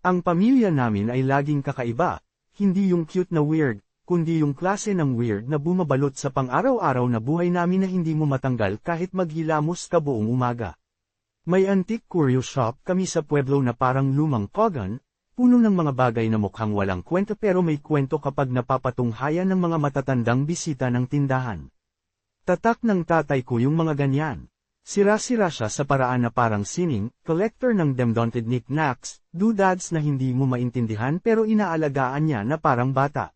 Ang pamilya namin ay laging kakaiba, hindi yung cute na weird, kundi yung klase ng weird na bumabalot sa pang-araw-araw na buhay namin na hindi mo matanggal kahit maghilamos ka buong umaga. May antique curio shop kami sa pueblo na parang lumang kogan, puno ng mga bagay na mukhang walang kwento pero may kwento kapag napapatunghayan ng mga matatandang bisita ng tindahan. Tatak ng tatay ko yung mga ganyan. Sira-sira siya sa paraan na parang sining, collector ng demdonted knickknacks, doodads na hindi mo maintindihan pero inaalagaan niya na parang bata.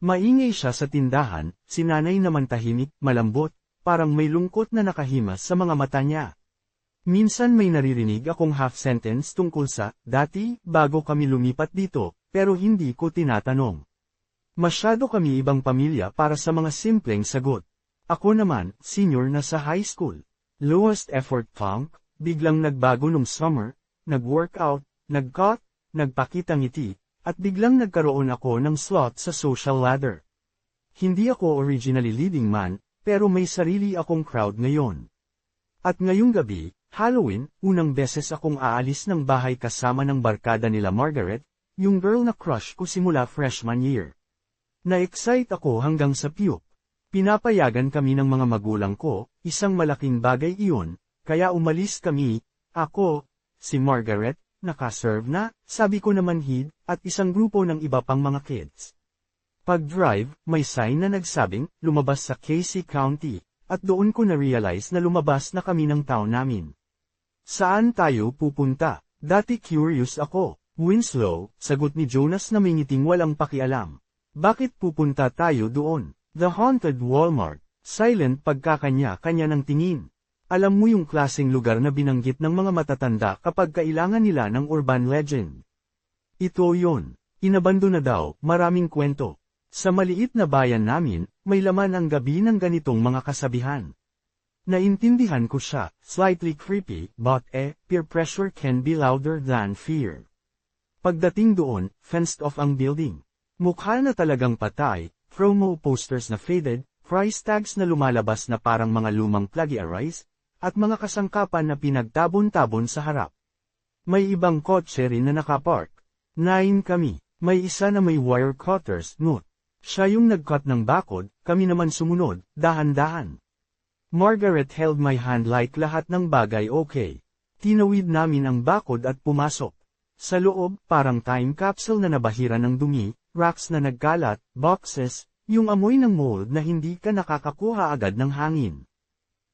Maingay siya sa tindahan, sinanay naman tahimik, malambot, parang may lungkot na nakahimas sa mga mata niya. Minsan may naririnig akong half-sentence tungkol sa, dati, bago kami lumipat dito, pero hindi ko tinatanong. Masyado kami ibang pamilya para sa mga simpleng sagot. Ako naman, senior na sa high school. Lowest effort punk, biglang nagbago nung summer, nag-workout, nag-cut, nagpakita ngiti, at biglang nagkaroon ako ng slot sa social ladder. Hindi ako originally leading man, pero may sarili akong crowd ngayon. At ngayong gabi, Halloween, unang beses akong aalis ng bahay kasama ng barkada nila Margaret, yung girl na crush ko simula freshman year. Na-excite ako hanggang sa puke. Pinapayagan kami ng mga magulang ko, isang malaking bagay iyon, kaya umalis kami, ako, si Margaret, nakaserve na, sabi ko naman hid, at isang grupo ng iba pang mga kids. Pag-drive, may sign na nagsabing, lumabas sa Casey County, at doon ko na-realize na lumabas na kami ng town namin. Saan tayo pupunta? Dati curious ako. Winslow, sagot ni Jonas na may ngiting walang pakialam. Bakit pupunta tayo doon? The Haunted Walmart, silent pagkakanya-kanya ng tingin. Alam mo yung klaseng lugar na binanggit ng mga matatanda kapag kailangan nila ng urban legend. Ito yon. Inabando na daw, maraming kwento. Sa maliit na bayan namin, may laman ang gabi ng ganitong mga kasabihan. Naintindihan ko siya, slightly creepy, but eh, peer pressure can be louder than fear. Pagdating doon, fenced off ang building. Mukha na talagang patay, promo posters na faded, price tags na lumalabas na parang mga lumang plagiarize, at mga kasangkapan na pinagtabon-tabon sa harap. May ibang kotse rin na nakapark. Nine kami, may isa na may wire cutters, nut. Siya yung nagcut ng bakod, kami naman sumunod, dahan-dahan. Margaret held my hand like lahat ng bagay okay. Tinawid namin ang bakod at pumasok. Sa loob, parang time capsule na nabahira ng dumi, racks na nagkalat, boxes, yung amoy ng mold na hindi ka nakakakuha agad ng hangin.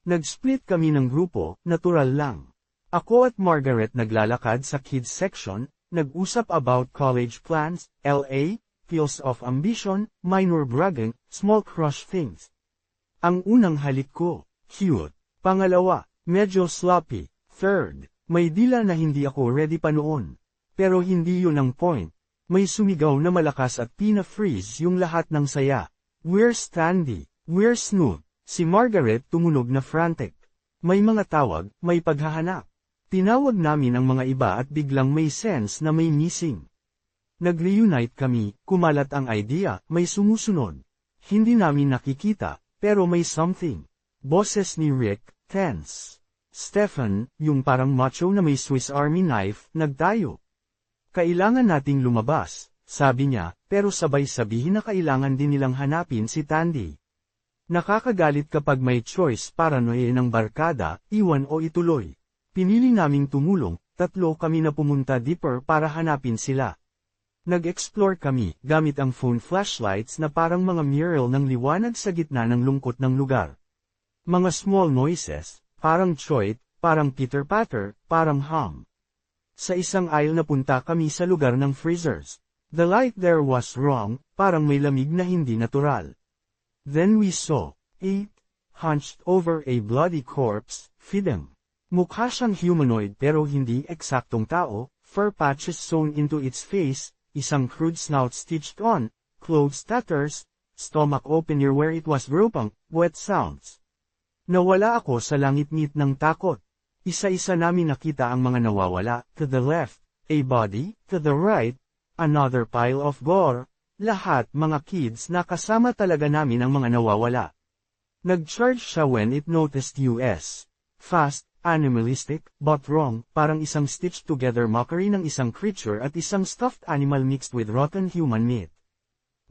Nag-split kami ng grupo, natural lang. Ako at Margaret naglalakad sa kids section, nag-usap about college plans, LA, feels of ambition, minor bragging, small crush things. Ang unang halik ko, cute. Pangalawa, medyo sloppy. Third, may dila na hindi ako ready pa noon. Pero hindi yun ang point. May sumigaw na malakas at pina-freeze yung lahat ng saya. Where's Tandy? Where's Snoop? Si Margaret tumunog na frantic. May mga tawag, may paghahanap. Tinawag namin ang mga iba at biglang may sense na may missing. Nag-reunite kami, kumalat ang idea, may sumusunod. Hindi namin nakikita, pero may something. Boses ni Rick, tense. Stefan, yung parang macho na may Swiss Army knife, nagtayo. Kailangan nating lumabas, sabi niya, pero sabay sabihin na kailangan din nilang hanapin si Tandy. Nakakagalit kapag may choice para noe ng barkada, iwan o ituloy. Pinili naming tumulong, tatlo kami na pumunta deeper para hanapin sila. Nag-explore kami, gamit ang phone flashlights na parang mga mural ng liwanag sa gitna ng lungkot ng lugar. Mga small noises, parang choit, parang pitter-patter, parang hum. Sa isang aisle napunta kami sa lugar ng freezers. The light there was wrong, parang may lamig na hindi natural. Then we saw, eight, hunched over a bloody corpse, feeding. Mukha siyang humanoid pero hindi eksaktong tao, fur patches sewn into its face, isang crude snout stitched on, clothes tatters, stomach opener where it was broken, wet sounds. Nawala ako sa langit-ngit ng takot. Isa-isa namin nakita ang mga nawawala, to the left, a body, to the right, another pile of gore, lahat mga kids na kasama talaga namin ang mga nawawala. Nag-charge siya when it noticed US. Fast, animalistic, but wrong, parang isang stitched-together mockery ng isang creature at isang stuffed animal mixed with rotten human meat.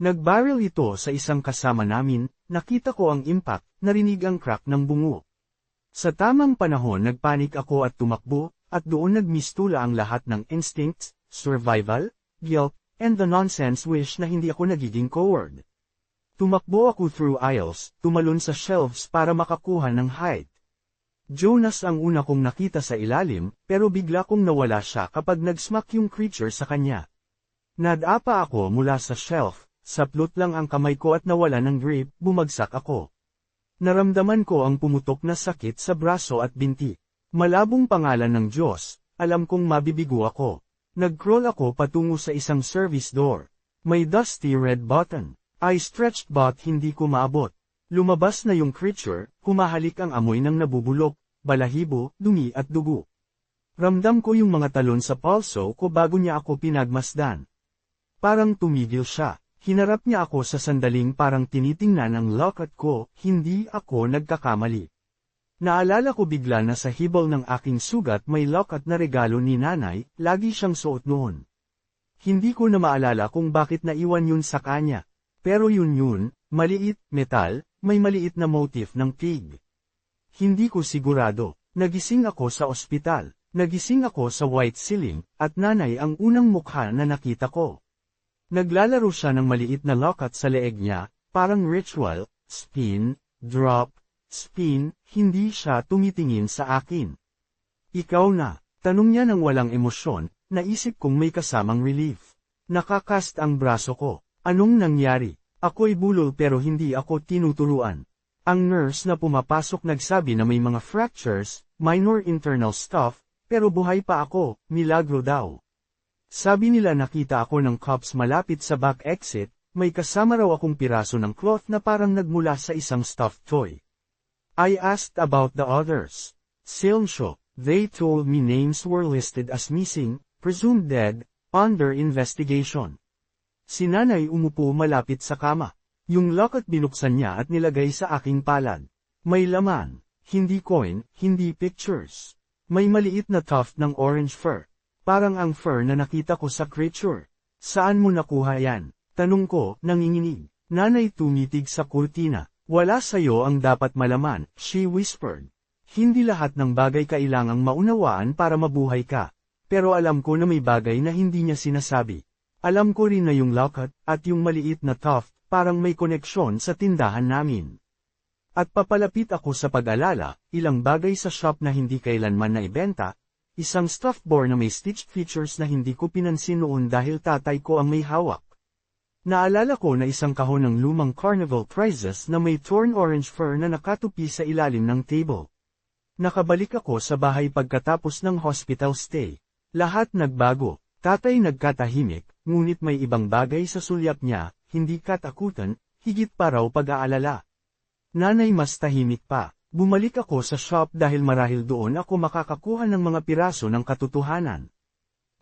Nagbarrel ito sa isang kasama namin, nakita ko ang impact, narinig ang crack ng bungo. Sa tamang panahon nagpanik ako at tumakbo, at doon nagmistula ang lahat ng instincts, survival, guilt, and the nonsense wish na hindi ako nagiging coward. Tumakbo ako through aisles, tumalon sa shelves para makakuha ng height. Jonas ang una kong nakita sa ilalim, pero bigla kong nawala siya kapag nag-smack yung creature sa kanya. Nadapa ako mula sa shelf, saplot lang ang kamay ko at nawala ng grip, bumagsak ako. Naramdaman ko ang pumutok na sakit sa braso at binti. Malabong pangalan ng Diyos, alam kong mabibigo ako. Nag-crawl ako patungo sa isang service door. May dusty red button. I stretched but hindi ko maabot. Lumabas na yung creature, humahalik ang amoy ng nabubulok, balahibo, dumi at dugo. Ramdam ko yung mga talon sa palso ko bago niya ako pinagmasdan. Parang tumigil siya, hinarap niya ako sa sandaling parang tinitingnan ang locket ko, hindi ako nagkakamali. Naalala ko bigla na sa hibol ng aking sugat may locket na regalo ni nanay, lagi siyang suot noon. Hindi ko na maalala kung bakit naiwan yun sa kanya. Pero yun yun, maliit, metal, may maliit na motif ng pig. Hindi ko sigurado, nagising ako sa ospital, nagising ako sa white ceiling, at nanay ang unang mukha na nakita ko. Naglalaro siya ng maliit na locket sa leeg niya, parang ritual, spin, drop, spin, hindi siya tumitingin sa akin. Ikaw na, tanong niya ng walang emosyon, naisip kong may kasamang relief. Nakakast ang braso ko, anong nangyari? Ako'y bulol pero hindi ako tinuturuan. Ang nurse na pumapasok nagsabi na may mga fractures, minor internal stuff, pero buhay pa ako, milagro daw. Sabi nila nakita ako ng cops malapit sa back exit, may kasama raw akong piraso ng cloth na parang nagmula sa isang stuffed toy. I asked about the others. Silnsho, they told me names were listed as missing, presumed dead, under investigation. Si nanay umupo malapit sa kama. Yung locket binuksan niya at nilagay sa aking palad. May laman. Hindi coin, hindi pictures. May maliit na tuft ng orange fur. Parang ang fur na nakita ko sa creature. Saan mo nakuha yan? Tanong ko, nanginginig. Nanay tumitig sa kurtina. Wala sa'yo ang dapat malaman, she whispered. Hindi lahat ng bagay kailangang maunawaan para mabuhay ka. Pero alam ko na may bagay na hindi niya sinasabi. Alam ko rin na yung locket, at yung maliit na tuft, parang may koneksyon sa tindahan namin. At papalapit ako sa pag-alala, ilang bagay sa shop na hindi kailanman naibenta, isang stuffed boar na may stitched features na hindi ko pinansin noon dahil tatay ko ang may hawak. Naalala ko na isang kahon ng lumang carnival prizes na may torn orange fur na nakatupi sa ilalim ng table. Nakabalik ako sa bahay pagkatapos ng hospital stay. Lahat nagbago, tatay nagkatahimik, ngunit may ibang bagay sa sulyap niya, hindi katakutan, higit pa raw pag-aalala. Nanay mas tahimik pa, bumalik ako sa shop dahil marahil doon ako makakakuha ng mga piraso ng katotohanan.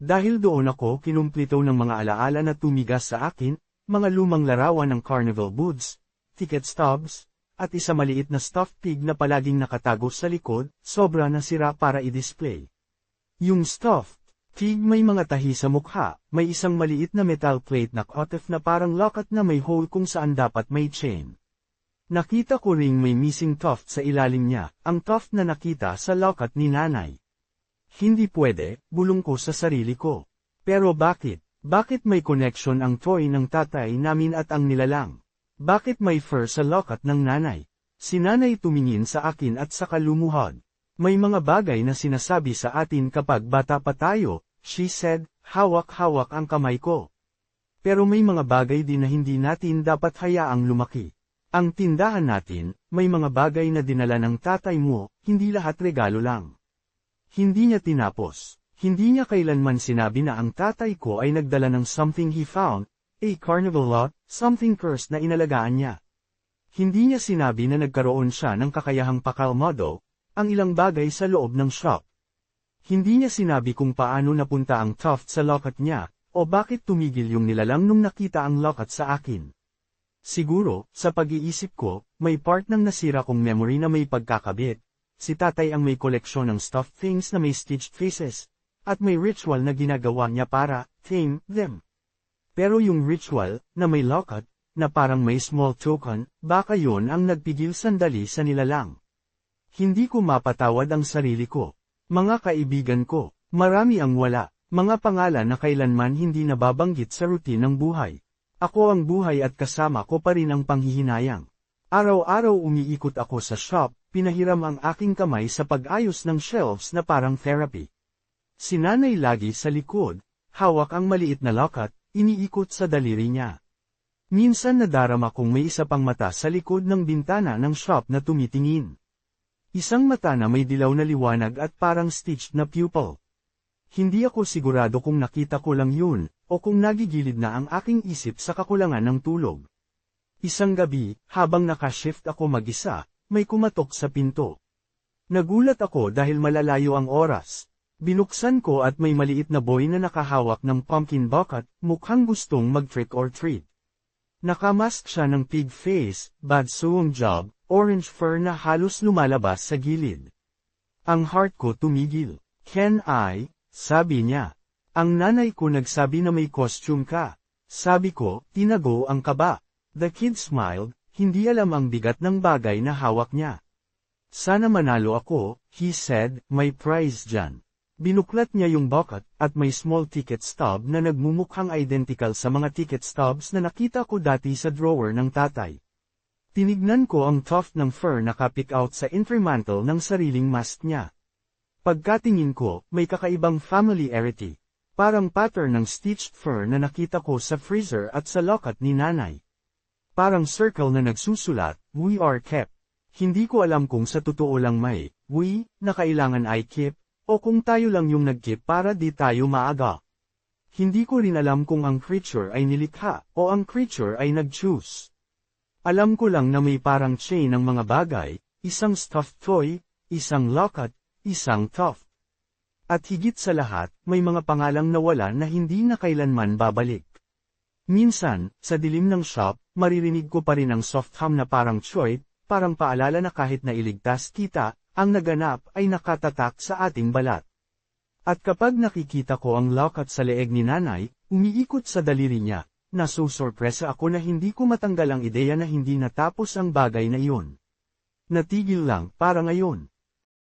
Dahil doon ako kinumplito ng mga alaala na tumigas sa akin, mga lumang larawan ng carnival booths, ticket stubs, at isa maliit na stuffed pig na palaging nakatago sa likod, sobra na sira para i-display. Yung stuffed, Fig may mga tahi sa mukha, may isang maliit na metal plate na cutoff na parang locket na may hole kung saan dapat may chain. Nakita ko ring may missing tuft sa ilalim niya, ang tuft na nakita sa locket ni nanay. Hindi pwede, bulong ko sa sarili ko. Pero bakit? Bakit may connection ang toy ng tatay namin at ang nilalang? Bakit may fur sa locket ng nanay? Si nanay tumingin sa akin at saka lumuhod. May mga bagay na sinasabi sa atin kapag bata pa tayo, she said, hawak-hawak ang kamay ko. Pero may mga bagay din na hindi natin dapat hayaang lumaki. Ang tindahan natin, may mga bagay na dinala ng tatay mo, hindi lahat regalo lang. Hindi niya tinapos. Hindi niya kailanman sinabi na ang tatay ko ay nagdala ng something he found, a carnival lot, something cursed na inalagaan niya. Hindi niya sinabi na nagkaroon siya ng kakayahang pakalmado, ang ilang bagay sa loob ng shop. Hindi niya sinabi kung paano napunta ang tuft sa locket niya, o bakit tumigil yung nilalang nung nakita ang locket sa akin. Siguro, sa pag-iisip ko, may part ng nasira kong memory na may pagkakabit. si tatay ang may koleksyon ng stuffed things na may stitched faces, at may ritual na ginagawa niya para, tame, them. Pero yung ritual, na may locket, na parang may small token, baka yon ang nagpigil sandali sa nilalang. Hindi ko mapatawad ang sarili ko. Mga kaibigan ko, marami ang wala, mga pangalan na kailanman hindi nababanggit sa routine ng buhay. Ako ang buhay at kasama ko pa rin ang panghihinayang. Araw-araw umiikot ako sa shop, pinahiram ang aking kamay sa pag-ayos ng shelves na parang therapy. Sinanay lagi sa likod, hawak ang maliit na locket, iniikot sa daliri niya. Minsan nadarama kong may isa pang mata sa likod ng bintana ng shop na tumitingin. Isang mata na may dilaw na liwanag at parang stitched na pupil. Hindi ako sigurado kung nakita ko lang yun, o kung nagigilid na ang aking isip sa kakulangan ng tulog. Isang gabi, habang nakashift ako mag-isa, may kumatok sa pinto. Nagulat ako dahil malalayo ang oras. Binuksan ko at may maliit na boy na nakahawak ng pumpkin bucket, mukhang gustong mag-trick or treat. Nakamask siya ng pig face, bad sewing job, orange fur na halos lumalabas sa gilid. Ang heart ko tumigil. Can I? Sabi niya. Ang nanay ko nagsabi na may costume ka. Sabi ko, tinago ang kaba. The kid smiled, hindi alam ang bigat ng bagay na hawak niya. Sana manalo ako, he said, may prize dyan. Binuklat niya yung bucket, at may small ticket stub na nagmumukhang identical sa mga ticket stubs na nakita ko dati sa drawer ng tatay. Tinignan ko ang tuft ng fur na kapick out sa entremantle ng sariling mast niya. Pagkatingin ko, may kakaibang familiarity. Parang pattern ng stitched fur na nakita ko sa freezer at sa locket ni nanay. Parang circle na nagsusulat, we are kept. Hindi ko alam kung sa totoo lang may, we, na kailangan ay keep, o kung tayo lang yung nag-keep para di tayo maaga. Hindi ko rin alam kung ang creature ay nilikha, o ang creature ay nag-choose. Alam ko lang na may parang chain ng mga bagay, isang stuffed toy, isang locket, isang tuft. At higit sa lahat, may mga pangalang nawala na hindi na kailanman babalik. Minsan, sa dilim ng shop, maririnig ko pa rin ang soft hum na parang choy, parang paalala na kahit na iligtas kita, ang naganap ay nakatatak sa ating balat. At kapag nakikita ko ang locket sa leeg ni nanay, umiikot sa daliri niya, nasusorpresa ako na hindi ko matanggal ang ideya na hindi natapos ang bagay na iyon. Natigil lang, para ngayon.